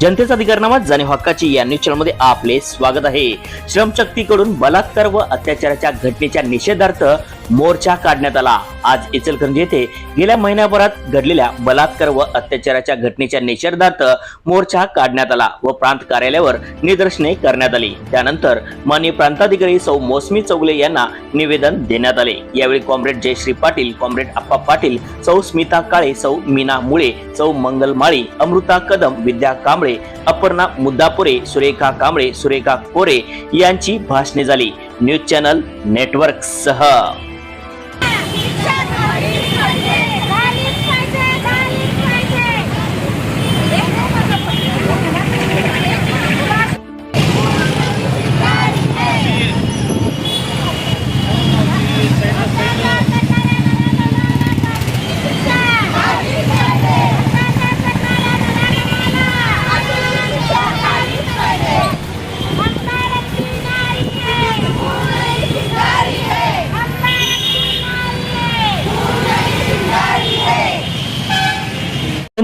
जनतेचा अधिकारनामा जाणीव हक्काची या न्यूज चॅनलमध्ये आपले स्वागत आहे. श्रमशक्तीकडून बलात्कार व अत्याचाराच्या घटनेच्या निषेधार्थ मोर्चा काढण्यात आला. आज इचलकरंजी येथे गेल्या महिन्याभरात घडलेल्या बलात्कार व अत्याचाराच्या घटनेच्या निषेधार्थ मोर्चा काढण्यात आला व प्रांत कार्यालयावर निदर्शने करण्यात आली. त्यानंतर माननीय प्रांताधिकारी सौ मोसमी चौगले यांना निवेदन देण्यात आले. यावेळी कॉम्रेड जयश्री पाटील कॉम्रेड आप्पा पाटील सौ स्मिता काळे सौ मीना मुळे सौ मंगल माळी अमृता कदम विद्या कांबळे अपर्णा मुद्दापुरे सुरेखा कांबळे सुरेखा कोरे यांची भाषणे झाली. न्यूज चॅनल नेटवर्क सह